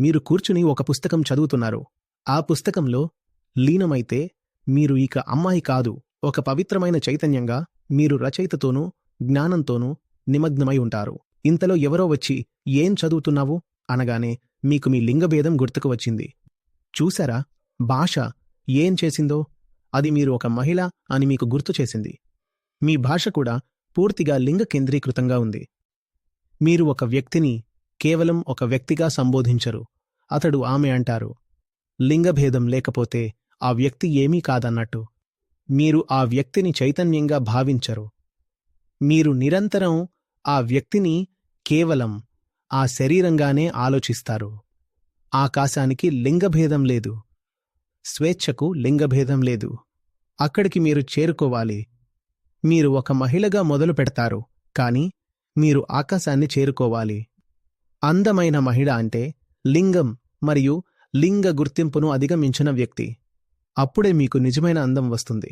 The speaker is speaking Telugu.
మీరు కూర్చుని ఒక పుస్తకం చదువుతున్నారు. ఆ పుస్తకంలో లీనమైతే మీరు ఇక అమ్మాయి కాదు. ఒక పవిత్రమైన చైతన్యంగా మీరు రచయితతోనూ జ్ఞానంతోనూ నిమగ్నమై ఉంటారు. ఇంతలో ఎవరో వచ్చి ఏం చదువుతున్నావు? అనగానే మీకు మీ లింగభేదం గుర్తుకు వచ్చింది. చూసారా భాష ఏం చేసిందో? అది మీరు ఒక మహిళ అని మీకు గుర్తు చేసింది. మీ భాష కూడా పూర్తిగా లింగ కేంద్రీకృతంగా ఉంది. మీరు ఒక వ్యక్తిని కేవలం ఒక వ్యక్తిగా సంబోధించరు. అతడు ఆమె అంటారు. లింగభేదం లేకపోతే ఆ వ్యక్తి ఏమీ కాదన్నట్టు. మీరు ఆ వ్యక్తిని చైతన్యంగా భావించరు. మీరు నిరంతరం ఆ వ్యక్తిని కేవలం ఆ శరీరంగానే ఆలోచిస్తారు. ఆకాశానికి లింగభేదం లేదు. స్వేచ్ఛకు లింగభేదం లేదు. అక్కడికి మీరు చేరుకోవాలి. మీరు ఒక మహిళగా మొదలు పెడతారు కానీ మీరు ఆకాశాన్ని చేరుకోవాలి. అందమైన మహిళ అంటే లింగం మరియు లింగ గుర్తింపును అధిగమించిన వ్యక్తి. అప్పుడే మీకు నిజమైన అందం వస్తుంది.